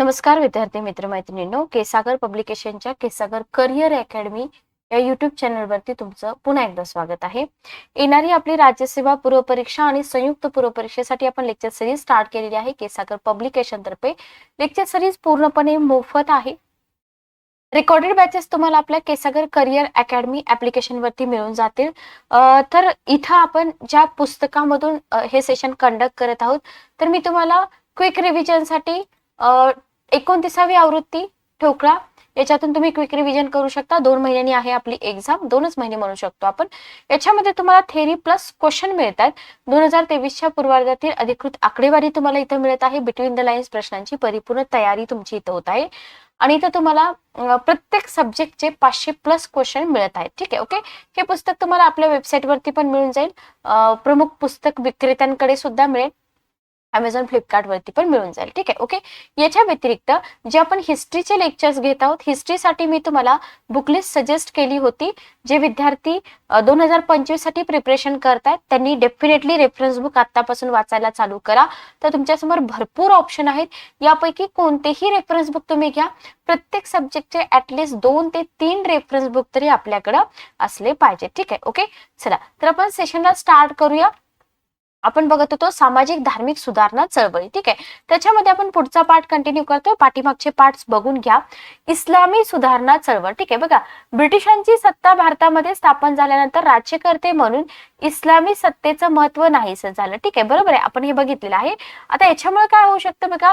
नमस्कार विद्यार्थी मित्र मैत्रिणींनो केसागर पब्लिकेशनच्या केसागर करिअर अकॅडमी या युट्यूब चॅनलवरती तुमचं पुन्हा एकदा स्वागत आहे. येणारी आपली राज्यसेवा पूर्वपरीक्षा आणि संयुक्त पूर्वपरीक्षेसाठी आपण लेक्चर सिरीज स्टार्ट केलेली आहे. केसागर पब्लिकेशन तर्फे. लेक्चर सिरीज पूर्णपणे मोफत आहे. रेकॉर्डेड बॅचेस तुम्हाला आपल्या केसागर करिअर अकॅडमी ऍप्लिकेशनवरती मिळून जातील. तर इथं आपण ज्या पुस्तकामधून हे सेशन कंडक्ट करत आहोत तर मी तुम्हाला क्विक रिव्हिजनसाठी एकोणतीसावी आवृत्ती ठोकळा. याच्यातून तुम्ही क्विक रिव्हिजन करू शकता. दोन महिन्यांनी आहे आपली एक्झाम दोनच महिने म्हणू शकतो आपण. याच्यामध्ये तुम्हाला थेरी प्लस क्वेश्चन मिळतात दोन हजार तेवीसच्या पूर्वार्धातील अधिकृत आकडेवारी तुम्हाला इथं मिळत आहे. बिटवीन द लाईन्स प्रश्नांची परिपूर्ण तयारी तुमची इथं होत आहे. आणि इथं तुम्हाला प्रत्येक सब्जेक्टचे पाचशे प्लस क्वेश्चन मिळत आहेत. ठीक आहे ओके हे पुस्तक तुम्हाला आपल्या वेबसाईटवरती पण मिळून जाईल. प्रमुख पुस्तक विक्रेत्यांकडे सुद्धा मिळेल. अमेझॉन फ्लिपकार्टवरती पण मिळून जाईल. ठीक आहे ओके याच्या व्यतिरिक्त जे आपण हिस्ट्रीचे लेक्चर्स घेत आहोत हिस्ट्रीसाठी मी तुम्हाला बुकलिस्ट सजेस्ट केली होती जे विद्यार्थी दोन हजार पंचवीससाठी प्रिपरेशन करतायत त्यांनी डेफिनेटली रेफरन्स बुक आतापासून वाचायला चालू करा. तर तुमच्यासमोर भरपूर ऑप्शन आहेत. यापैकी कोणतेही रेफरन्स बुक तुम्ही घ्या. प्रत्येक सब्जेक्टचे ऍटलिस्ट दोन ते तीन रेफरन्स बुक तरी आपल्याकडं असले पाहिजे ठीक आहे ओके चला तर आपण सेशनला स्टार्ट करूया. आपण बघत होतो सामाजिक धार्मिक सुधारणा चळवळी ठीक आहे? त्याच्यामध्ये आपण पुढचा पार्ट कंटिन्यू करतोय पाठीमागचे पार्ट बघून घ्या. इस्लामी सुधारणा चळवळ ठीक आहे? बघा ब्रिटिशांची सत्ता भारतामध्ये स्थापन झाल्यानंतर राज्यकर्ते म्हणून इस्लामी सत्तेचं महत्त्व नाही झालं ठीक आहे? बरोबर आहे? आपण हे बघितलेलं आहे. आता याच्यामुळे काय होऊ शकतं बघा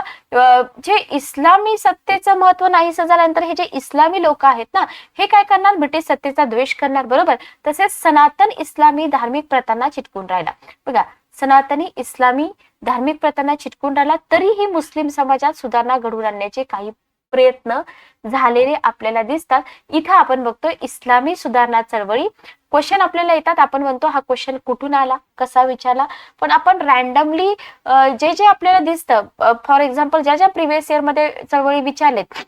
जे इस्लामी सत्तेचं महत्त्व नाहीसं झाल्यानंतर हे जे इस्लामी लोक आहेत ना हे काय करणार? ब्रिटिश सत्तेचा द्वेष करणार बरोबर? तसेच सनातन इस्लामी धार्मिक प्रथांना चिटकून राहिला. बघा सनातनी इस्लामी धार्मिक प्रथांना चिटकून राहिला तरीही मुस्लिम समाजात सुधारणा घडवून आणण्याचे काही प्रयत्न झालेले आपल्याला दिसतात. इथं आपण बघतो इस्लामी सुधारणा चळवळी क्वेश्चन आपल्याला येतात. आपण म्हणतो हा क्वेश्चन कुठून आला? कसा विचारला? पण आपण रॅन्डमली जे जे आपल्याला दिसतं फॉर एक्झाम्पल ज्या ज्या प्रिव्हियस इयरमध्ये चळवळी विचारलेत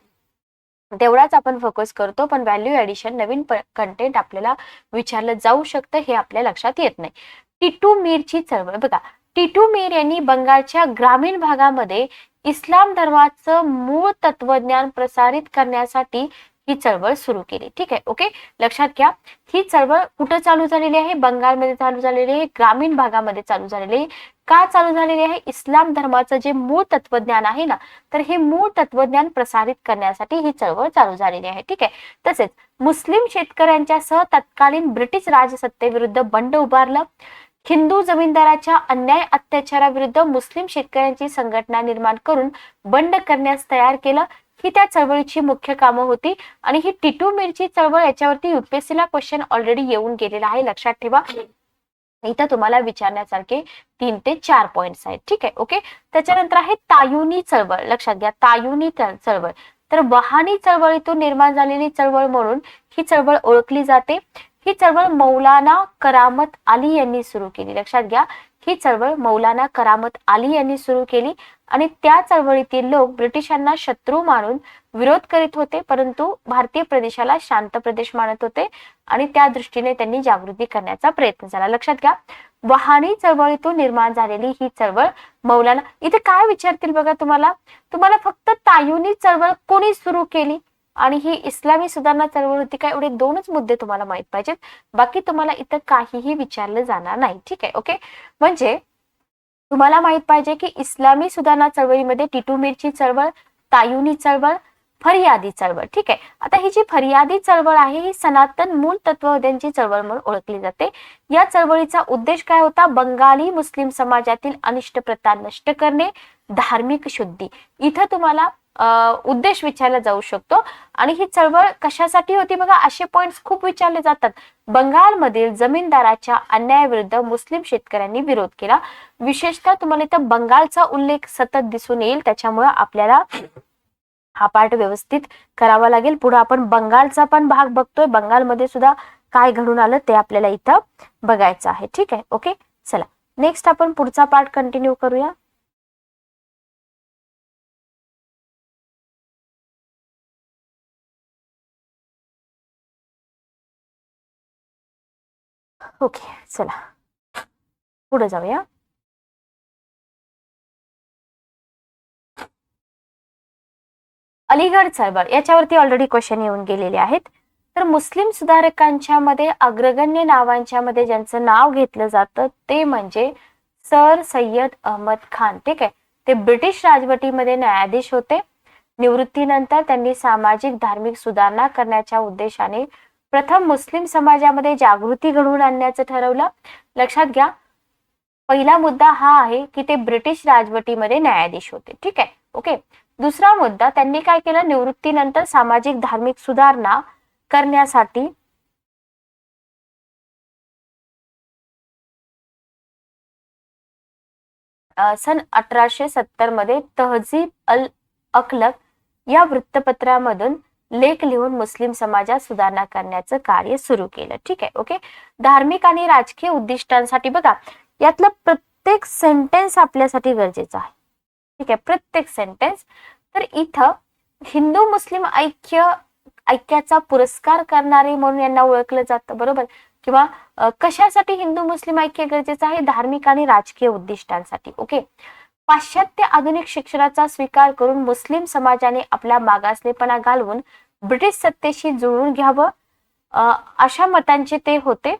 तेवढाच आपण फोकस करतो पण व्हॅल्यू ऍडिशन नवीन कंटेंट आपल्याला विचारलं जाऊ शकतं हे आपल्या लक्षात येत नाही. टिटू मीरची चळवळ. बघा टिटू मीर यांनी बंगालच्या ग्रामीण भागामध्ये इस्लाम धर्माचं मूळ तत्वज्ञान प्रसारित करण्यासाठी ही चळवळ सुरू केली. ठीक आहे ओके? लक्षात घ्या. ही चळवळ कुठं चालू झालेली आहे? बंगालमध्ये चालू झालेली आहे ग्रामीण भागामध्ये चालू झालेली आहे. का चालू झालेली आहे? इस्लाम धर्माचं जे मूळ तत्वज्ञान आहे ना तर हे मूळ तत्वज्ञान प्रसारित करण्यासाठी ही चळवळ चालू झालेली आहे. ठीक आहे? तसेच मुस्लिम शेतकऱ्यांच्या सह तत्कालीन ब्रिटिश राजसत्तेविरुद्ध बंड उभारलं. हिंदू जमीनदाराच्या अन्याय अत्याचाराविरुद्ध मुस्लिम शेतकऱ्यांची संघटना निर्माण करून बंड करण्यास तयार केलं ही त्या चळवळीची मुख्य कामं होती आणि ही टिटू मिरची चळवळ याच्यावरती युपीएससी ला क्वेश्चन ऑलरेडी येऊन गेलेला आहे लक्षात ठेवा. इथं तुम्हाला विचारण्यासारखे तीन ते चार पॉइंट्स आहेत. ठीक आहे ओके त्याच्यानंतर आहे तायुनी चळवळ. लक्षात घ्या तायुनी चळ- चळवळ. तर वहानी चळवळीतून निर्माण झालेली चळवळ म्हणून ही चळवळ ओळखली जाते. ही चळवळ मौलाना करामत आली यांनी सुरू केली. लक्षात घ्या ही चळवळ मौलाना करामत आली यांनी सुरू केली आणि त्या चळवळीतील लोक ब्रिटिशांना शत्रू मानून विरोध करीत होते परंतु भारतीय प्रदेशाला शांत प्रदेश मानत होते आणि त्या दृष्टीने त्यांनी जागृती करण्याचा प्रयत्न झाला. लक्षात घ्या वहाणी चळवळीतून निर्माण झालेली ही चळवळ मौलाना इथे काय विचारतील बघा तुम्हाला? तुम्हाला फक्त तायुनी चळवळ कोणी सुरू केली? आणि ही इस्लामी सुधारणा चळवळ होती काय एवढे दोनच मुद्दे तुम्हाला माहीत पाहिजेत. बाकी तुम्हाला इथं काहीही विचारलं जाणार नाही. ठीक आहे? ओके? म्हणजे तुम्हाला माहीत पाहिजे की इस्लामी सुधारणा चळवळीमध्ये टिटू मिरची चळवळ तायुनी चळवळ फरियादी चळवळ. ठीक आहे? आता ही जी फरियादी चळवळ आहे ही सनातन मूल तत्वज्ञांची चळवळ म्हणून ओळखली जाते. या चळवळीचा उद्देश काय होता? बंगाली मुस्लिम समाजातील अनिष्ट प्रथा नष्ट करणे धार्मिक शुद्धी. इथं तुम्हाला उद्देश विचारला जाऊ शकतो. आणि ही चळवळ कशासाठी होती बघा? असे पॉइंट खूप विचारले जातात. बंगालमधील जमीनदाराच्या अन्यायाविरुद्ध मुस्लिम शेतकऱ्यांनी विरोध केला. विशेषतः तुम्हाला इथं बंगालचा उल्लेख सतत दिसून येईल. त्याच्यामुळे आपल्याला हा पार्ट व्यवस्थित करावा लागेल. पुढे आपण बंगालचा पण भाग बघतोय. बंगालमध्ये सुद्धा काय घडून आलं ते आपल्याला इथं बघायचं आहे. ठीक आहे? ओके? चला. नेक्स्ट आपण पुढचा पार्ट कंटिन्यू करूया. ओके चला पुढे जाऊया अलीगड चळवळ याच्यावरती ऑलरेडी क्वेश्चन येऊन गेलेले आहेत. तर मुस्लिम सुधारकांच्या मध्ये अग्रगण्य नावांच्या मध्ये ज्यांचं नाव घेतलं जातं ते म्हणजे सर सय्यद अहमद खान ठीक आहे? ते ब्रिटिश राजवटीमध्ये न्यायाधीश होते. निवृत्तीनंतर त्यांनी सामाजिक धार्मिक सुधारणा करण्याच्या उद्देशाने प्रथम मुस्लिम समाजामध्ये जागृती घडवून आणण्याचं ठरवलं. लक्षात घ्या पहिला मुद्दा हा आहे की ते ब्रिटिश राजवटीमध्ये न्यायाधीश होते. ठीक आहे? ओके? दुसरा मुद्दा त्यांनी काय केलं? निवृत्तीनंतर सामाजिक धार्मिक सुधारणा करण्यासाठी सन अठराशे सत्तरमध्ये तहजीब अल अखलक या वृत्तपत्रामधून लेख लिहून मुस्लिम समाजात सुधारणा करण्याचं कार्य सुरू केलं. ठीक आहे? ओके धार्मिक आणि राजकीय उद्दिष्टांसाठी बघा यातलं प्रत्येक सेंटेन्स आपल्यासाठी गरजेचं आहे. ठीक आहे? प्रत्येक सेंटेन्स तर इथं हिंदू मुस्लिम ऐक्य ऐक्याचा पुरस्कार करणारे म्हणून यांना ओळखलं जातं बरोबर? किंवा कशासाठी हिंदू मुस्लिम ऐक्य गरजेचं आहे? धार्मिक आणि राजकीय उद्दिष्टांसाठी. ओके पाश्चात्य आधुनिक शिक्षणाचा स्वीकार करून मुस्लिम समाजाने आपला मागासलेपणा घालवून ब्रिटिश सत्तेशी जुळून घ्यावं अशा मतांचे ते होते.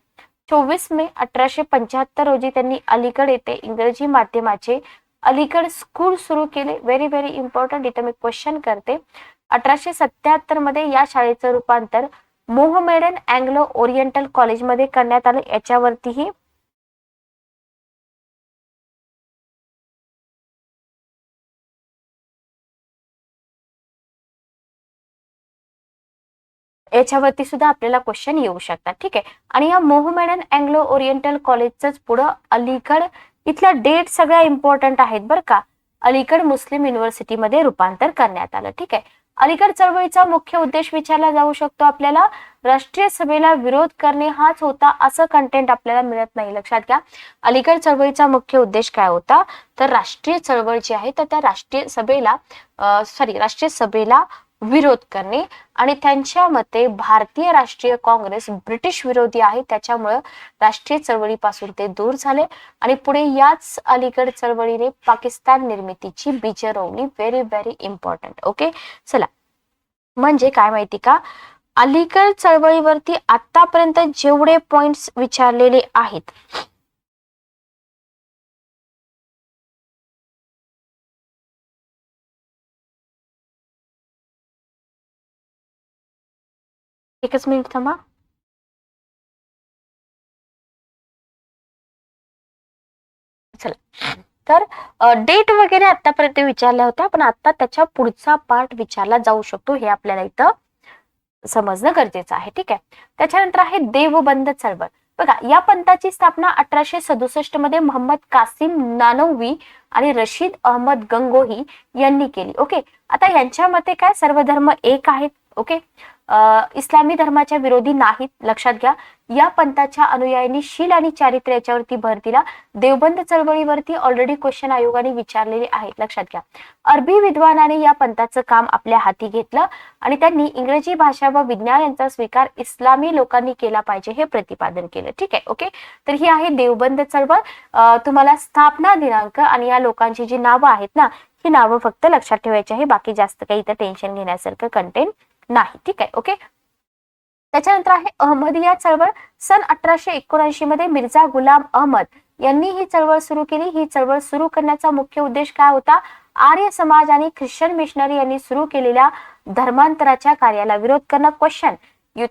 चोवीस मे अठराशे पंच्याहत्तर रोजी त्यांनी अलीगड येथे इंग्रजी माध्यमाचे अलीगड स्कूल सुरू केले. व्हेरी व्हेरी इम्पॉर्टंट इथं मी क्वेश्चन करते. अठराशे सत्याहत्तरमध्ये या शाळेचं रूपांतर मोहमेडन अँग्लो ओरिएंटल कॉलेजमध्ये करण्यात आलं. याच्यावरतीही याच्यावरती सुद्धा आपल्याला क्वेश्चन येऊ शकतात ठीक आहे? आणि या मोहमेडन अँग्लो ओरिएंटल कॉलेजच पुढं अलीगड इथल्या डेट सगळ्या इम्पॉर्टंट आहेत बरं का? अलीगड मुस्लिम युनिव्हर्सिटीमध्ये रूपांतर करण्यात आलं ठीक आहे? अलीगड चळवळीचा मुख्य उद्देश विचारला जाऊ शकतो आपल्याला. राष्ट्रीय सभेला विरोध करणे हाच होता असं कंटेंट आपल्याला मिळत नाही लक्षात घ्या. अलीगड चळवळीचा मुख्य उद्देश काय होता? तर राष्ट्रीय चळवळ जी आहे तर त्या राष्ट्रीय सभेला सॉरी राष्ट्रीय सभेला विरोध करणे आणि त्यांच्या मते भारतीय राष्ट्रीय काँग्रेस ब्रिटिश विरोधी आहे. त्याच्यामुळं राष्ट्रीय चळवळीपासून ते दूर झाले आणि पुढे याच अलीगड चळवळीने पाकिस्तान निर्मितीची बीज रोवली व्हेरी व्हेरी इम्पॉर्टंट ओके चला. म्हणजे काय माहिती का? अलीगड चळवळीवरती आतापर्यंत जेवढे पॉइंट्स विचारलेले आहेत एकच मिनिट थांबा. चला. तर डेट वगैरे आतापर्यंत विचारल्या होत्या पण आता त्याच्या पुढचा पार्ट विचारला जाऊ शकतो हे आपल्याला इथं समजणं गरजेचं आहे. ठीक आहे? त्याच्यानंतर आहे देवबंद चळवळ. बघा या पंथाची स्थापना अठराशे सदुसष्टमध्ये मोहम्मद कासिम नानोवी आणि रशीद अहमद गंगोही यांनी केली. ओके? आता यांच्या मते काय? सर्व धर्म एक आहेत. ओके? इस्लामी धर्माच्या विरोधी नाहीत. लक्षात घ्या. या पंथाच्या अनुयायांनी शील आणि चारित्र्य याच्यावरती भर दिला. देवबंद चळवळीवरती ऑलरेडी क्वेश्चन आयोगाने विचारलेले आहेत. लक्षात घ्या. अरबी विद्वानाने या पंथाचं काम आपल्या हाती घेतलं आणि त्यांनी इंग्रजी भाषा व विज्ञान यांचा स्वीकार इस्लामी लोकांनी केला पाहिजे हे प्रतिपादन केलं. ठीक आहे ओके? तर ही आहे देवबंद चळवळ. तुम्हाला स्थापना दिनांक आणि या लोकांची जी नावं आहेत ना ही नावं फक्त लक्षात ठेवायची आहे. बाकी जास्त काही इथं टेन्शन घेण्यासारखं कंटेंट नाही. ठीक आहे. ओके? त्याच्यानंतर आहे अहमदिया चळवळ. सन अठराशे एकोणऐंशी मध्ये मिर्झा गुलाम अहमद यांनी ही चळवळ सुरू केली. ही चळवळ सुरू करण्याचा मुख्य उद्देश काय होता? आर्य समाज आणि ख्रिश्चन मिशनरी यांनी सुरू केलेल्या धर्मांतराच्या कार्याला विरोध करणं क्वेश्चन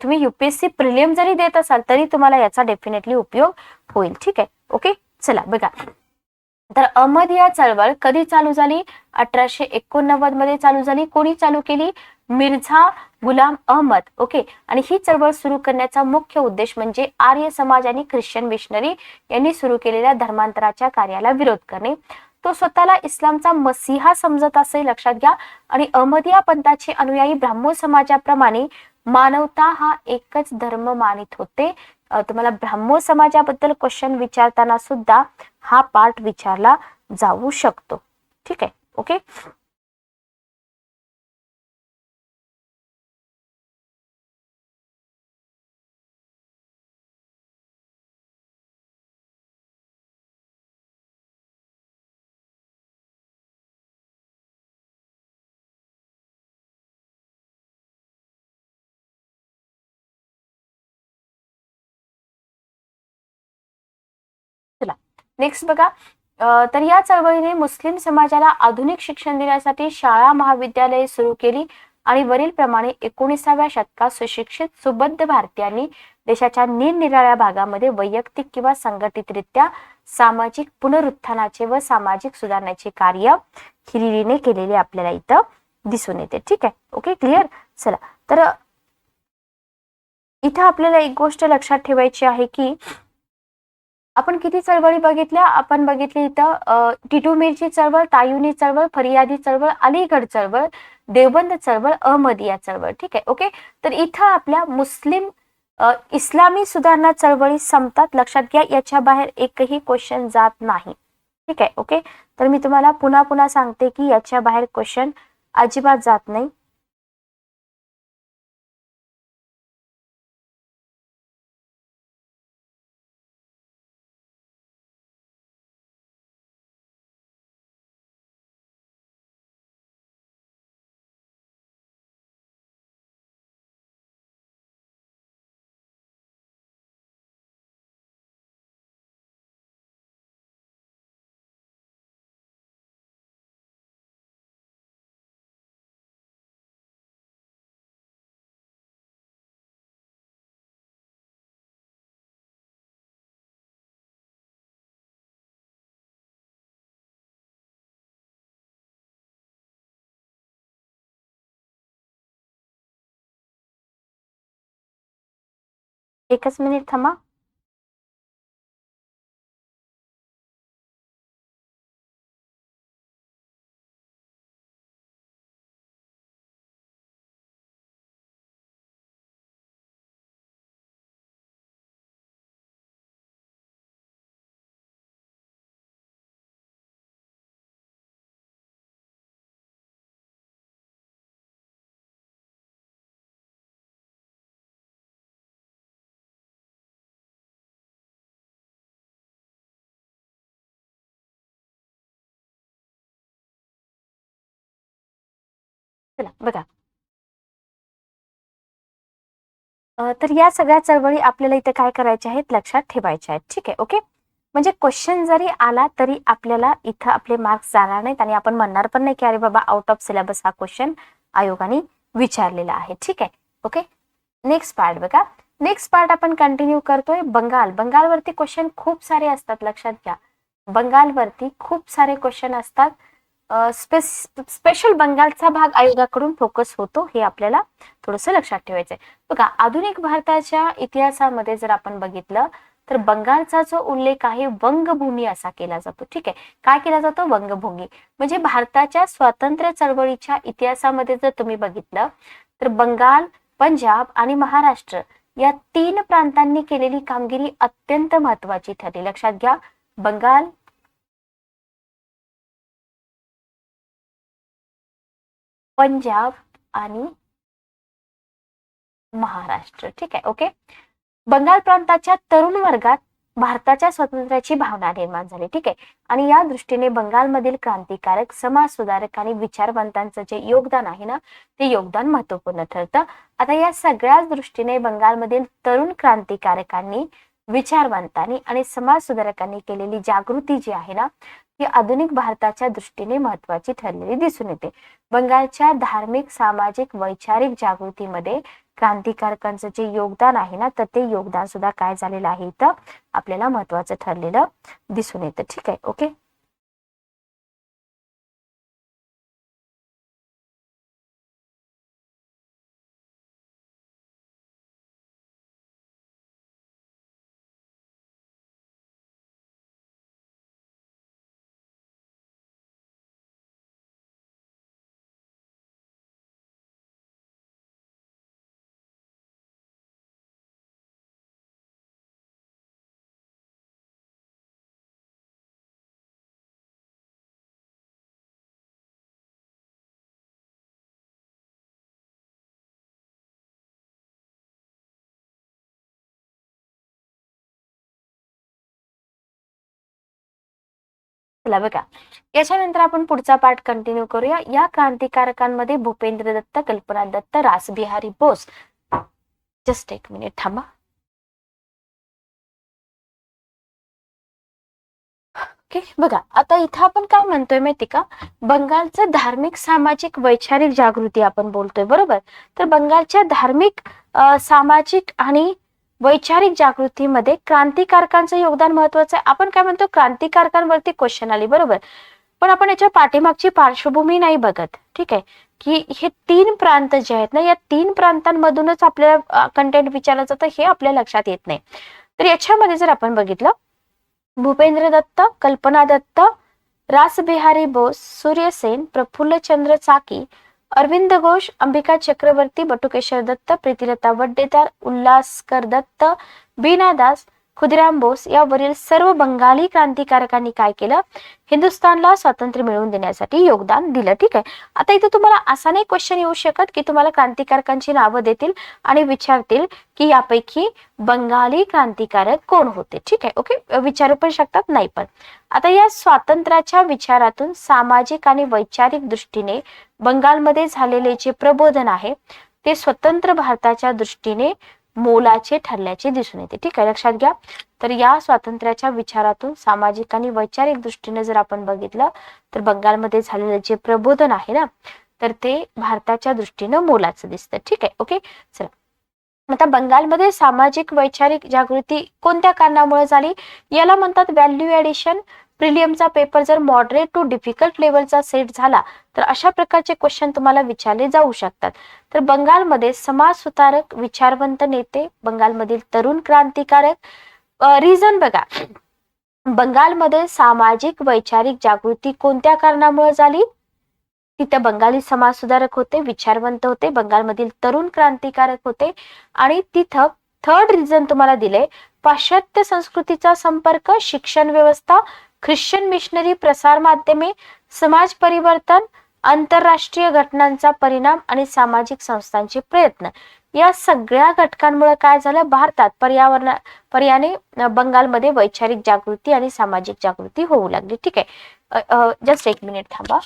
तुम्ही युपीएससी प्रिलियम जरी देत असाल तरी तुम्हाला याचा डेफिनेटली उपयोग होईल. ठीक आहे. ओके? चला बघा. तर अहमदिया चळवळ कधी चालू झाली? अठराशे एकोणनव्वदमध्ये चालू झाली. कोणी चालू केली? मिर्झा गुलाम अहमद. ओके आणि ही चळवळ सुरू करण्याचा मुख्य उद्देश म्हणजे आर्य समाज आणि ख्रिश्चन मिशनरी यांनी सुरू केलेल्या धर्मांतराच्या कार्याला विरोध करणे. तो स्वतःला इस्लामचा मसिहा समजत असे लक्षात घ्या. आणि अहमदिया पंथाचे अनुयायी ब्राह्मण समाजाप्रमाणे मानवता हा एकच धर्म मानित होते. तुम्हाला ब्राह्मण समाजाबद्दल क्वेश्चन विचारताना सुद्धा हा पार्ट विचारला जाऊ शकतो. ठीक आहे? ओके नेक्स्ट बघा तर या चळवळीने मुस्लिम समाजाला आधुनिक शिक्षण देण्यासाठी शाळा महाविद्यालये सुरू केली आणि वरील प्रमाणे एकोणीसाव्या शतकात सुशिक्षित सुबद्ध भारतीयांनी देशाच्या निरनिराळ्या भागामध्ये वैयक्तिक किंवा संघटितरित्या सामाजिक पुनरुत्थानाचे व सामाजिक सुधारण्याचे कार्य हिरिरीने केलेले आपल्याला इथं दिसून येते. ठीक आहे? ओके क्लिअर चला. तर इथं आपल्याला एक गोष्ट लक्षात ठेवायची आहे की आपण किती चळवळी बघितल्या? आपण बघितली इथं टिटू मिरची चळवळ तायुनी चळवळ फरियादी चळवळ अलीगड चळवळ देवबंद चळवळ अहमदिया चळवळ. ठीक आहे ओके? तर इथं आपल्या मुस्लिम इस्लामी सुधारणा चळवळी संपतात. लक्षात घ्या याच्या बाहेर एकही क्वेश्चन जात नाही. ठीक आहे ओके? तर मी तुम्हाला पुन्हा पुन्हा सांगते की याच्या बाहेर क्वेश्चन अजिबात जात नाही. एकच मिनिट चला बघा. तर या सगळ्या चळवळी आपल्याला इथे काय करायच्या आहेत? लक्षात ठेवायच्या आहेत. ठीक आहे ओके? म्हणजे क्वेश्चन जरी आला तरी आपल्याला इथं आपले मार्क्स जाणार नाहीत आणि आपण म्हणणार पण नाही की अरे बाबा आउट ऑफ सिलेबस हा क्वेश्चन आयोगाने विचारलेला आहे. ठीक आहे ओके? नेक्स्ट पार्ट बघा. नेक्स्ट पार्ट आपण कंटिन्यू करतोय बंगाल. बंगालवरती क्वेश्चन खूप सारे असतात लक्षात घ्या. बंगालवरती खूप सारे क्वेश्चन असतात. स्पेशल बंगालचा भाग आयोगाकडून फोकस होतो हे आपल्याला थोडंसं लक्षात ठेवायचं आहे बघा आधुनिक भारताच्या इतिहासामध्ये जर आपण बघितलं तर बंगालचा जो उल्लेख आहे वंगभूमी असा केला जातो. ठीक आहे? काय केला जातो? वंगभूमी. म्हणजे भारताच्या स्वातंत्र्य चळवळीच्या इतिहासामध्ये जर तुम्ही बघितलं तर बंगाल पंजाब आणि महाराष्ट्र या तीन प्रांतांनी केलेली कामगिरी अत्यंत महत्वाची ठरली. लक्षात घ्या बंगाल पंजाब आणि महाराष्ट्र. ठीक आहे ओके बंगाल प्रांताच्या तरुण वर्गात भारताच्या स्वातंत्र्याची भावना निर्माण झाली ठीक आहे? आणि या दृष्टीने बंगालमधील क्रांतिकारक समाज सुधारक आणि विचारवंतांचं जे योगदान आहे ना ते योगदान महत्त्वपूर्ण ठरतं. आता या सगळ्याच दृष्टीने बंगालमधील तरुण क्रांतिकारकांनी विचारवंतांनी आणि समाज सुधारकांनी केलेली जागृती जी आहे ना ती आधुनिक भारताच्या दृष्टीने महत्वाची ठरलेली दिसून येते. बंगालच्या धार्मिक सामाजिक वैचारिक जागृतीमध्ये क्रांतिकारकांचं जे योगदान आहे ना तर ते योगदान सुद्धा काय झालेलं आहे इथं आपल्याला महत्वाचं ठरलेलं दिसून येतं. ठीक आहे ओके? चला बघा. याच्यानंतर आपण पुढचा पाठ कंटिन्यू करूया. या क्रांतिकारकांमध्ये भूपेंद्र दत्त कल्पना दत्त रासबिहारी बोस. जस्ट एक मिनिट थांबा. ओके बघा आता इथं आपण काय म्हणतोय माहिती का? बंगालचं धार्मिक सामाजिक वैचारिक जागृती आपण बोलतोय बरोबर? तर बंगालच्या धार्मिक सामाजिक आणि वैचारिक जागृतीमध्ये क्रांतिकारकांचं योगदान महत्वाचं आहे. आपण काय म्हणतो? क्रांतिकारकांवरती क्वेश्चन आली बरोबर? पण आपण याच्या पाठीमागची पार्श्वभूमी नाही बघत ठीक आहे? की हे तीन प्रांत जे आहेत ना या तीन प्रांतांमधूनच आपल्याला कंटेंट विचारलं जातं हे आपल्या लक्षात येत नाही. तर याच्यामध्ये जर आपण बघितलं भूपेंद्र दत्त कल्पना दत्त रासबिहारी बोस सूर्यसेन प्रफुल्लचंद्र चाकी अरविंद घोष अंबिका चक्रवर्ती बटुकेश्वर दत्त प्रीतिलता वड्डेदार उल्हासकर दत्त बीना दास खुदिराम बोस यावरील सर्व बंगाली क्रांतिकारकांनी काय केलं? हिंदुस्थानला स्वातंत्र्य मिळवून देण्यासाठी योगदान दिलं. ठीक आहे. आता इथे तुम्हाला असा नाही क्वेश्चन येऊ शकत की तुम्हाला क्रांतिकारकांची नावं देतील आणि विचारतील की यापैकी बंगाली क्रांतिकारक कोण होते? ठीक आहे. ओके विचारू पण शकतात? नाही पण. आता या स्वातंत्र्याच्या विचारातून सामाजिक आणि वैचारिक दृष्टीने बंगालमध्ये झालेले जे प्रबोधन आहे ते स्वतंत्र भारताच्या दृष्टीने मोलाचे ठरल्याचे दिसून येते. ठीक आहे लक्षात घ्या. तर या स्वातंत्र्याच्या विचारातून सामाजिक आणि वैचारिक दृष्टीने जर आपण बघितलं तर बंगालमध्ये झालेलं जे प्रबोधन आहे ना तर ते भारताच्या दृष्टीनं मोलाचं दिसतं. ठीक आहे ओके? चला. आता बंगालमध्ये सामाजिक वैचारिक जागृती कोणत्या कारणामुळे झाली? याला म्हणतात व्हॅल्यू ऍडिशन प्रिलियमचा पेपर जर मॉडरेट टू डिफिकल्ट लेवलचा सेट झाला तर अशा प्रकारचे क्वेश्चन तुम्हाला विचारले जाऊ शकतात. तर बंगालमध्ये समाज सुधारक विचारवंत नेते बंगालमधील तरुण क्रांतिकारक रिझन बघा. बंगालमध्ये सामाजिक वैचारिक जागृती कोणत्या कारणामुळे झाली? तिथे बंगाली समाज सुधारक होते विचारवंत होते बंगालमधील तरुण क्रांतिकारक होते आणि तिथं थर्ड रिझन तुम्हाला दिले पाश्चात्य संस्कृतीचा संपर्क शिक्षण व्यवस्था ख्रिश्चन मिशनरी प्रसार माध्यमे समाज परिवर्तन आंतरराष्ट्रीय घटनांचा परिणाम आणि सामाजिक संस्थांचे प्रयत्न. या सगळ्या घटकांमुळे काय झालं? भारतात पर्यावरण पर्याने बंगालमध्ये वैचारिक जागृती आणि सामाजिक जागृती होऊ लागली. ठीक आहे. जस्ट एक मिनिट थांबा.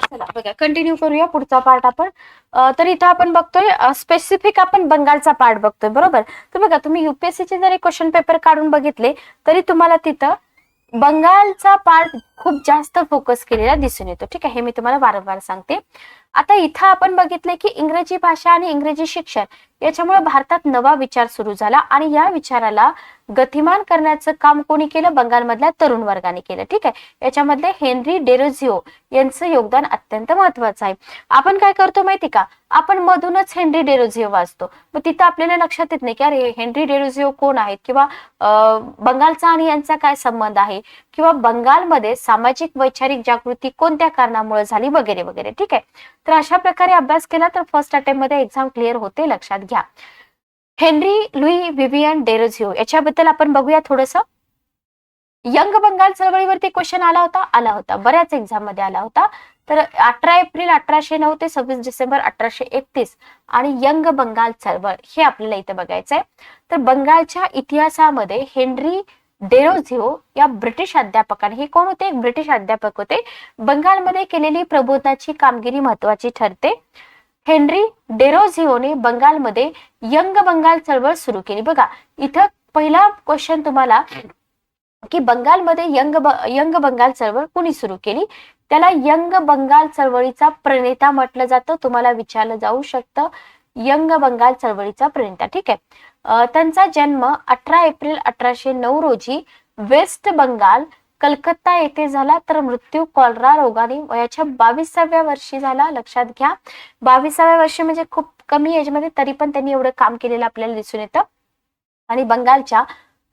चला बघा कंटिन्यू करूया पुढचा पार्ट आपण. तर इथं आपण बघतोय स्पेसिफिक आपण बंगालचा पार्ट बघतोय बरोबर? तर बघा तुम्ही युपीएससी चे जरी क्वेश्चन पेपर काढून बघितले तरी तुम्हाला तिथं बंगालचा पार्ट खूप जास्त फोकस केलेला दिसून येतो. ठीक आहे हे मी तुम्हाला वारंवार सांगते. आता इथं आपण बघितले की इंग्रजी भाषा आणि इंग्रजी शिक्षण याच्यामुळे भारतात नवा विचार सुरू झाला आणि या विचाराला गतिमान करण्याचं काम कोणी केलं? बंगालमधल्या तरुण वर्गाने केलं. ठीक आहे? याच्यामधले हेनरी डेरोझिओ यांचं योगदान अत्यंत महत्वाचं आहे. आपण काय करतो माहिती का? आपण मधूनच हेनरी डेरोझिओ वाचतो. मग तिथं आपल्याला लक्षात येत नाही की अरे हेनरी डेरोझिओ कोण आहेत? किंवा बंगालचा आणि यांचा काय संबंध आहे? किंवा बंगालमध्ये सामाजिक वैचारिक जागृती कोणत्या कारणामुळे झाली? वगैरे वगैरे. ठीक आहे? तर अशा प्रकारे अभ्यास केला तर फर्स्ट अटेम्प्टमध्ये एक्झाम क्लिअर होते लक्षात घ्या. हेनरी लुई विवियन डेरोझिओ याच्याबद्दल आपण बघूया थोडस. यंग बंगाल चळवळीवरती क्वेश्चन आला होता आला होता. बऱ्याच एक्झाममध्ये आला होता. तर अठरा एप्रिल अठराशे नऊ ते सव्वीस डिसेंबर अठराशे एकतीस आणि यंग बंगाल चळवळ हे आपल्याला इथे बघायचंय. तर बंगालच्या इतिहासामध्ये हेनरी डेरोझिओ या ब्रिटिश अध्यापकाने हे कोण होते? एक ब्रिटिश अध्यापक होते. बंगालमध्ये केलेली प्रबोधनाची कामगिरी महत्वाची ठरते. हेनरी डेरोझिओने बंगालमध्ये यंग बंगाल चळवळ सुरू केली. बघा इथं पहिला क्वेश्चन तुम्हाला की बंगालमध्ये यंग ब- यंग बंगाल चळवळ कुणी सुरू केली? त्याला यंग बंगाल चळवळीचा प्रणेता म्हटलं जातं. तुम्हाला विचारलं जाऊ शकतं. यंग बंगाल चळवळीचा प्रणेता ठीक आहे? त्यांचा जन्म अठरा एप्रिल अठराशे नऊ रोजी वेस्ट बंगाल कलकत्ता येथे झाला. तर मृत्यू कॉलरा रोगाने वयाच्या बावीसाव्या वर्षी झाला. लक्षात घ्या. बावीसाव्या वर्षी म्हणजे खूप कमी एजमध्ये तरी पण त्यांनी एवढं काम केलेलं आपल्याला दिसून येतं. आणि बंगालच्या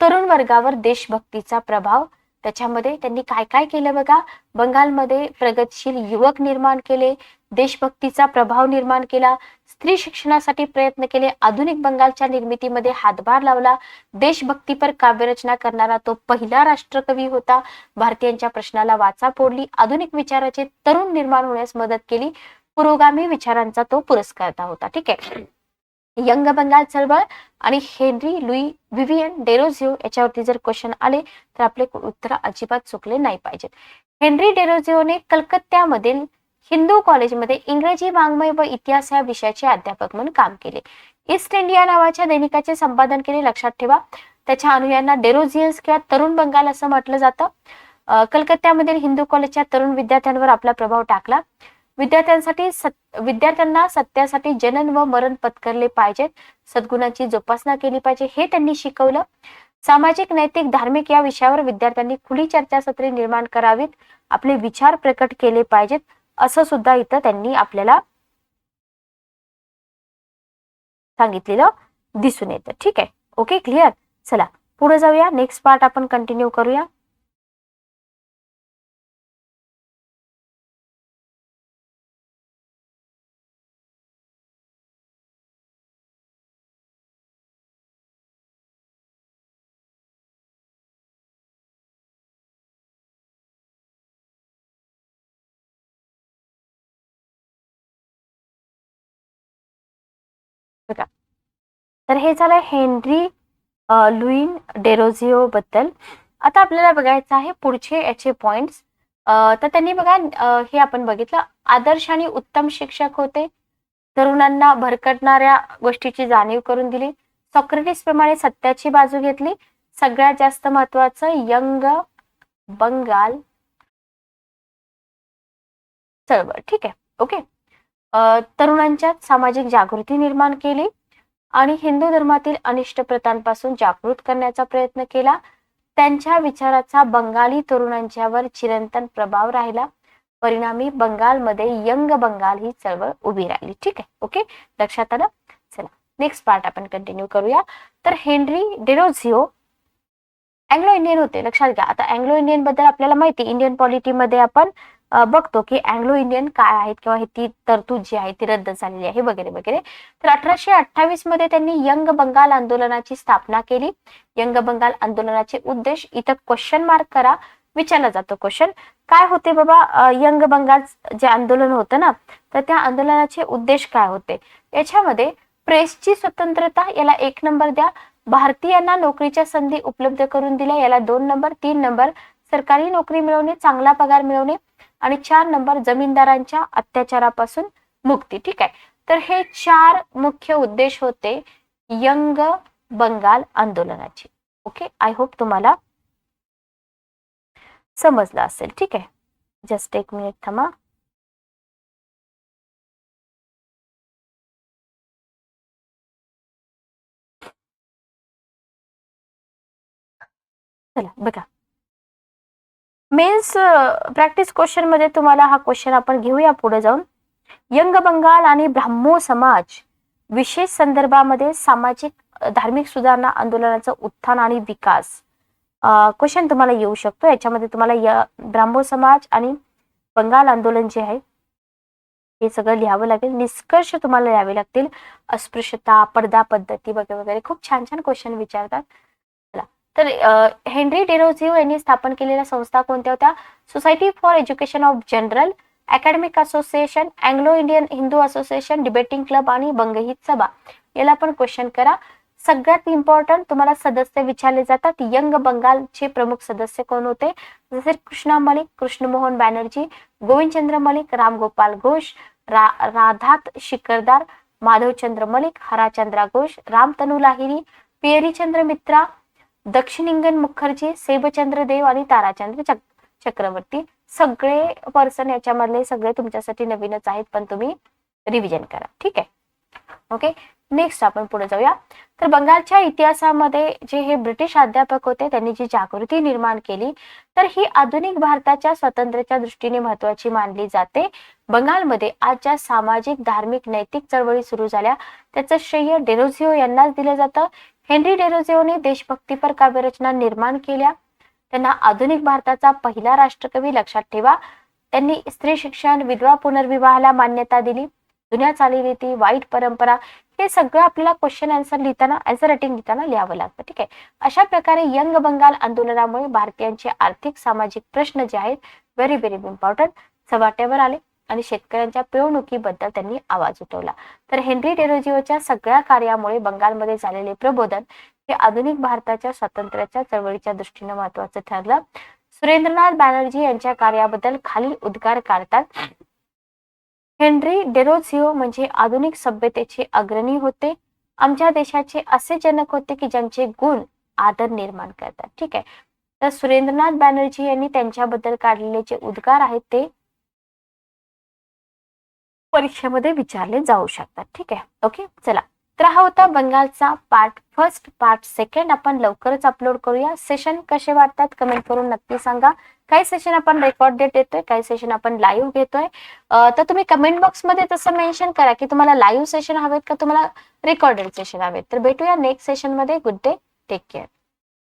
तरुण वर्गावर देशभक्तीचा प्रभाव त्याच्यामध्ये त्यांनी काय काय केलं बघा? बंगालमध्ये प्रगतशील युवक निर्माण केले देशभक्तीचा प्रभाव निर्माण केला स्त्री शिक्षणासाठी प्रयत्न केले आधुनिक बंगालच्या निर्मितीमध्ये हातभार लावला देशभक्तीपर काव्यरचना करणारा तो पहिला राष्ट्रकवी होता. भारतीयांच्या प्रश्नाला वाचा फोडली आधुनिक विचाराचे तरुण निर्माण होण्यास मदत केली पुरोगामी विचारांचा तो पुरस्कारता होता. ठीक आहे? यंग बंगाल चळवळ आणि हेनरी लुई विवियन डेरोझिओ याच्यावरती जर क्वेश्चन आले तर आपले उत्तर अजिबात चुकले नाही पाहिजेत. हेनरी डेरोझिओने कलकत्त्यामधील हिंदू कॉलेजमध्ये इंग्रजी वाङ्मय व इतिहास या विषयाचे अध्यापक म्हणून काम केले. ईस्ट इंडिया नावाच्या दैनिकाचे संपादन केले लक्षात ठेवा. त्याच्या अनुयांना डेरोझियन्स किंवा तरुण बंगाल असं म्हटलं जातं. कलकत्त्यामधील हिंदू कॉलेजच्या तरुण विद्यार्थ्यांवर आपला प्रभाव टाकला. विद्यार्थ्यांसाठी सत विद्यार्थ्यांना सत्यासाठी जनन व मरण पत्करले पाहिजेत. सद्गुणांची जोपासना केली पाहिजे हे त्यांनी शिकवलं. सामाजिक नैतिक धार्मिक या विषयावर विद्यार्थ्यांनी खुली चर्चासत्रे निर्माण करावीत. आपले विचार प्रकट केले पाहिजेत असं सुद्धा इथं त्यांनी आपल्याला सांगितलेलं दिसून येतं. ठीक आहे. Okay clear? चला पुढे जाऊया. नेक्स्ट पार्ट आपण कंटिन्यू करूया. तर हे झालं हेनरी लुईन डेरोझिओ बद्दल. आता आपल्याला बघायचं आहे पुढचे याचे पॉइंट्स तर त्यांनी बघा हे आपण बघितलं आदर्श आणि उत्तम शिक्षक होते. तरुणांना भरकटणाऱ्या गोष्टीची जाणीव करून दिली. सॉक्रेटिस प्रमाणे सत्याची बाजू घेतली. सगळ्यात जास्त महत्वाचं यंग बंगाल चळवळ. ठीक आहे ओके. तरुणांच्यात सामाजिक जागृती निर्माण केली. आणि हिंदू धर्मातील अनिष्ट प्रथांपासून जागृत करण्याचा प्रयत्न केला. त्यांच्या विचाराचा बंगाली तरुणांच्यावर चिरंतन प्रभाव राहिला. परिणामी बंगालमध्ये यंग बंगाल ही चळवळ उभी राहिली. ठीक आहे? ओके? लक्षात आलं? चला नेक्स्ट पार्ट आपण कंटिन्यू करूया. तर हेनरी डेरोझिओ अँग्लो इंडियन होते. लक्षात घ्या. आता अँग्लो इंडियनबद्दल आपल्याला माहिती इंडियन पॉलिटीमध्ये आपण बघतो की अँग्लो इंडियन काय आहेत किंवा हे ती तरतूद जी आहे ती रद्द झालेली आहे वगैरे वगैरे. तर अठराशे अठ्ठावीसमध्ये त्यांनी यंग बंगाल आंदोलनाची स्थापना केली. यंग बंगाल आंदोलनाचे उद्देश इथं क्वेश्चन मार्क करा विचारला जातो क्वेश्चन काय होते बाबा यंग बंगाल जे आंदोलन होतं ना तर त्या आंदोलनाचे उद्देश काय होते? याच्यामध्ये प्रेसची स्वतंत्रता याला एक नंबर द्या. भारतीयांना नोकरीच्या संधी उपलब्ध करून दिल्या याला दोन नंबर तीन नंबर. सरकारी नोकरी मिळवणे चांगला पगार मिळवणे. आणि चार नंबर जमीनदारांच्या अत्याचारापासून मुक्ती. ठीक आहे? तर हे चार मुख्य उद्देश होते यंग बंगाल आंदोलनाचे. ओके आय होप तुम्हाला समजलं असेल. ठीक आहे? जस्ट एक मिनिट थांबा. चला बघा. मेन्स प्रॅक्टिस क्वेश्चनमध्ये तुम्हाला हा क्वेश्चन आपण घेऊया पुढे जाऊन. यंग बंगाल आणि ब्राह्मो समाज विशेष संदर्भामध्ये सामाजिक धार्मिक सुधारणा आंदोलनाचं उत्थान आणि विकास क्वेश्चन तुम्हाला येऊ शकतो. याच्यामध्ये तुम्हाला य ब्राह्मो समाज आणि बंगाल आंदोलन जे आहे हे सगळं लिहावं लागेल. निष्कर्ष तुम्हाला लिहावे लागतील. अस्पृश्यता पडदा पद्धती वगैरे वगैरे. खूप छान छान क्वेश्चन विचारतात. तर हेनरी डेरोझिओ यांनी स्थापन केलेल्या संस्था कोणत्या होत्या? Society for education of general academic association Anglo Indian Hindu association debating club आणि बंगहित सभा याला पण क्वेश्चन करा. सगळ्यात इम्पॉर्टंट तुम्हाला सदस्य विचारले जातात. यंग बंगालचे प्रमुख सदस्य कोण होते? जसे कृष्णा मलिक कृष्णमोहन बॅनर्जी गोविंदचंद्र मलिक रामगोपाल घोष रा राधात शिकरदार माधवचंद्र मलिक हराचंद्रा घोष रामतनु लाहिरी पियरीचंद्र मित्रा दक्षिणिंगन मुखर्जी सेबचंद्र देव आणि ताराचंद्र चक चक्रवर्ती. सगळे पर्सन याच्यामधले सगळे तुमच्यासाठी नवीनच आहेत पण तुम्ही रिव्हिजन करा. ठीक आहे? ओके नेक्स्ट आपण पुढे जाऊया. तर बंगालच्या इतिहासामध्ये जे हे ब्रिटिश अध्यापक होते त्यांनी जी जागृती निर्माण केली तर ही आधुनिक भारताच्या स्वातंत्र्याच्या दृष्टीने महत्वाची मानली जाते. बंगालमध्ये आज ज्या सामाजिक धार्मिक नैतिक चळवळी सुरू झाल्या त्याचं श्रेय डेरोझिओ यांनाच दिलं जातं. हेनरी डेरोजेओने देशभक्तीपर काव्यरचना निर्माण केल्या. त्यांना आधुनिक भारताचा पहिला राष्ट्रकवी लक्षात ठेवा. त्यांनी स्त्री शिक्षण विधवा पुनर्विवाहाला मान्यता दिली. जुन्या चालीरीती वाईट परंपरा हे सगळं आपल्याला क्वेश्चन आन्सर लिहिताना आन्सर रायटिंग लिहिताना लिहावं लागतं. ठीक आहे? अशा प्रकारे यंग बंगाल आंदोलनामुळे भारतीयांचे आर्थिक सामाजिक प्रश्न जे आहेत व्हेरी व्हेरी इम्पॉर्टंट चव्हाट्यावर आले. आणि शेतकऱ्यांच्या पिळवणुकीबद्दल त्यांनी आवाज उठवला. तर हेनरी डेरोजिओच्या सगळ्या कार्यामुळे बंगालमध्ये झालेले प्रबोधन हे आधुनिक भारताच्या स्वातंत्र्याच्या चळवळीच्या दृष्टीने महत्वाचं ठरलं. सुरेंद्रनाथ बॅनर्जी यांच्या कार्याबद्दल खालील उद्गार काढतात. हेनरी डेरोझिओ म्हणजे आधुनिक सभ्यतेचे अग्रणी होते. आमच्या देशाचे असे जनक होते की ज्यांचे गुण आदर निर्माण करतात. ठीक आहे. तर सुरेंद्रनाथ बॅनर्जी यांनी त्यांच्याबद्दल काढलेले जे उद्गार आहेत ते परीक्षेमध्ये विचारले जाऊ शकतात. ठीक आहे? ओके चला. तर हा होता बंगालचा पार्ट फर्स्ट पार्ट सेकंड आपण लवकरच अपलोड करूया. सेशन कसे वाटतात? कमेंट करून नक्की सांगा. काही सेशन आपण रेकॉर्ड डेट येतोय काही सेशन आपण लाईव्ह घेतोय. तर तुम्ही कमेंट बॉक्समध्ये तसं मेन्शन करा की तुम्हाला लाईव्ह सेशन हवेत का? तुम्हाला रेकॉर्डेड सेशन हवेत. तर भेटूया नेक्स्ट सेशनमध्ये. Good day take care